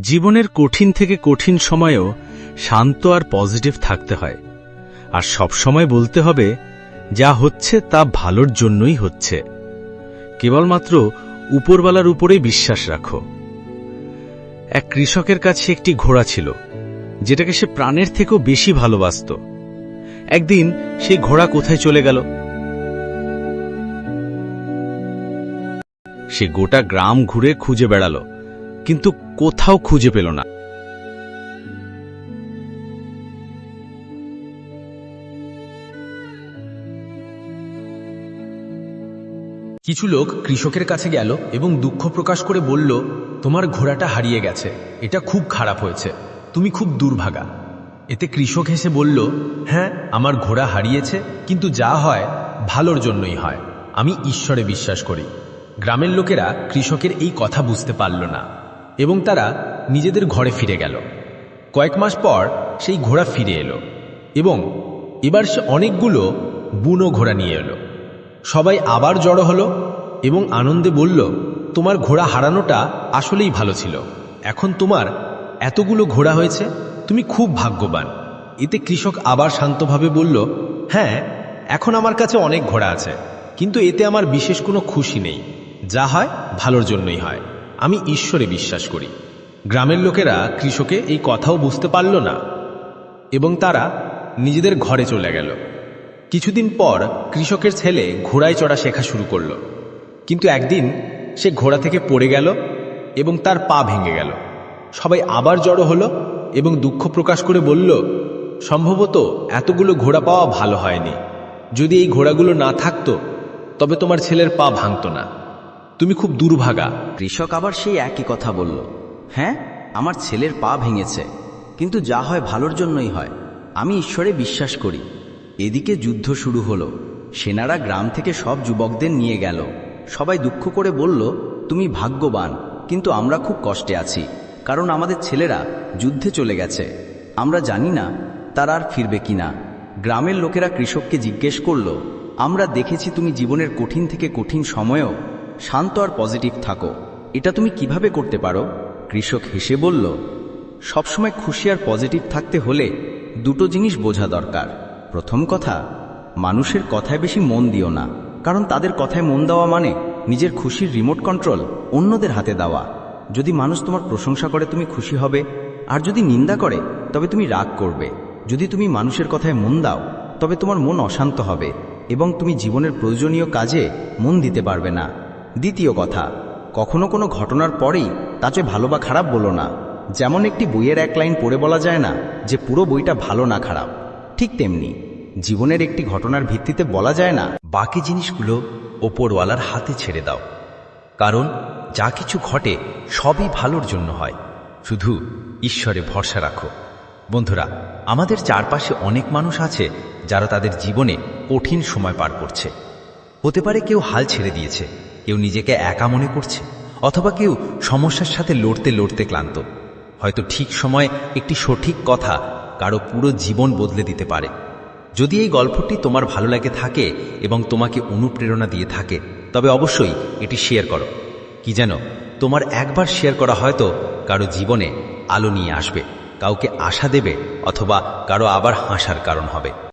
জীবনের কঠিন থেকে কঠিন সময়েও শান্ত আর পজিটিভ থাকতে হয়। আর সব সময় বলতে হবে, যা হচ্ছে তা ভালোর জন্যই হচ্ছে। কেবলমাত্র উপরওয়ালার উপরেই বিশ্বাস রাখো। এক কৃষকের কাছে একটি ঘোড়া ছিল, যেটাকে সে প্রাণের থেকেও বেশি ভালোবাসত। একদিন সেই ঘোড়া কোথায় চলে গেল? সে গোটা গ্রাম ঘুরে খুঁজে বেড়াল। কিন্তু কোথাও খুঁজে পেল না। কিছু লোক কৃষকের কাছে গেল এবং দুঃখ প্রকাশ করে বলল, তোমার ঘোড়াটা হারিয়ে গেছে। এটা খুব খারাপ হয়েছে। তুমি খুব দুর্ভাগা। এতে কৃষক হেসে বলল হ্যাঁ আমার ঘোড়া হারিয়েছে, কিন্তু যা হয়, ভালোর জন্যই হয়। আমি ঈশ্বরে বিশ্বাস করি। গ্রামের লোকেরা কৃষকের এই কথা বুঝতে পারল না। এবং তারা নিজেদের ঘরে ফিরে গেল। কয়েক মাস পর সেই ঘোড়া ফিরে এলো এবং এবার সে অনেকগুলো বুনো ঘোড়া নিয়ে এলো। সবাই আবার জড়ো হলো এবং আনন্দে বলল, তোমার ঘোড়া হারানোটা আসলেই ভালো ছিল। এখন তোমার এতগুলো ঘোড়া হয়েছে, তুমি খুব ভাগ্যবান। এতে কৃষক আবার শান্তভাবে বলল হ্যাঁ এখন আমার কাছে অনেক ঘোড়া আছে, কিন্তু এতে আমার বিশেষ কোনো খুশি নেই। যা হয় ভালোর জন্যই হয়। আমি ঈশ্বরে বিশ্বাস করি। গ্রামের লোকেরা কৃষকে এই কথাও বুঝতে পারল না এবং তারা নিজেদের ঘরে চলে গেল। কিছুদিন পর কৃষকের ছেলে ঘোড়ায় চড়া শেখা শুরু করল। কিন্তু একদিন সে ঘোড়া থেকে পড়ে গেল এবং তার পা ভেঙে গেল। সবাই আবার জড়ো হলো এবং দুঃখ প্রকাশ করে বলল, সম্ভবত এতগুলো ঘোড়া পাওয়া ভালো হয়নি। যদি এই ঘোড়াগুলো না থাকতো, তবে তোমার ছেলের পা ভাঙতো না। তুমি খুব দুর্ভাগা। কৃষক আবার সেই একই কথা বলল হ্যাঁ আমার ছেলের পা ভেঙেছে, কিন্তু যা হয় ভালোর জন্যই হয়। আমি ঈশ্বরে বিশ্বাস করি। এদিকে যুদ্ধ শুরু হলো। সেনারা গ্রাম থেকে সব যুবকদের নিয়ে গেল। সবাই দুঃখ করে বলল, তুমি ভাগ্যবান, কিন্তু আমরা খুব কষ্টে আছি, কারণ আমাদের ছেলেরা যুদ্ধে চলে গেছে। আমরা জানি না তারা আর ফিরবে কিনা গ্রামের লোকেরা কৃষককে জিজ্ঞেস করল, আমরা দেখেছি তুমি জীবনের কঠিন থেকে কঠিন সময়েও শান্ত আর পজিটিভ থাকো। এটা তুমি কীভাবে করতে পারো? কৃষক হেসে বলল, সবসময় খুশি আর পজিটিভ থাকতে হলে দুটো জিনিস বোঝা দরকার। প্রথম কথা, মানুষের কথায় বেশি মন দিও না, কারণ তাদের কথায় মন দেওয়া মানে নিজের খুশির রিমোট কন্ট্রোল অন্যদের হাতে দেওয়া। যদি মানুষ তোমার প্রশংসা করে তুমি খুশি হবে, আর যদি নিন্দা করে, তবে তুমি রাগ করবে। যদি তুমি মানুষের কথায় মন দাও, তবে তোমার মন অশান্ত হবে, এবং তুমি জীবনের প্রয়োজনীয় কাজে মন দিতে পারবে না। দ্বিতীয় কথা, কখনো কোনো ঘটনার পরেই তাতে ভালো বা খারাপ বলো না। যেমন একটি বইয়ের এক লাইন পড়ে বলা যায় না যে পুরো বইটা ভালো না খারাপ। ঠিক তেমনি, জীবনের একটি ঘটনার ভিত্তিতে বলা যায় না, বাকি জিনিসগুলো ওপরওয়ালার হাতে ছেড়ে দাও। কারণ, যা কিছু ঘটে সবই ভালোর জন্য হয়। শুধু ঈশ্বরে ভরসা রাখো। বন্ধুরা, আমাদের চারপাশে অনেক মানুষ আছে যারা তাদের জীবনে কঠিন সময় পার করছে। হতে পারে কেউ হাল ছেড়ে দিয়েছে কেউ নিজেকে একা মনে করছে, অথবা কেউ সমস্যার সাথে লড়তে লড়তে ক্লান্ত। হয়তো ঠিক সময় একটি সঠিক কথা কারও পুরো জীবন বদলে দিতে পারে। যদি এই গল্পটি তোমার ভালো লাগে থাকে এবং তোমাকে অনুপ্রেরণা দিয়ে থাকে, তবে অবশ্যই এটি শেয়ার করো। কি যেন তোমার একবার শেয়ার করা হয়তো কারও জীবনে আলো নিয়ে আসবে, কাউকে আশা দেবে অথবা কারও আবার হাসার কারণ হবে।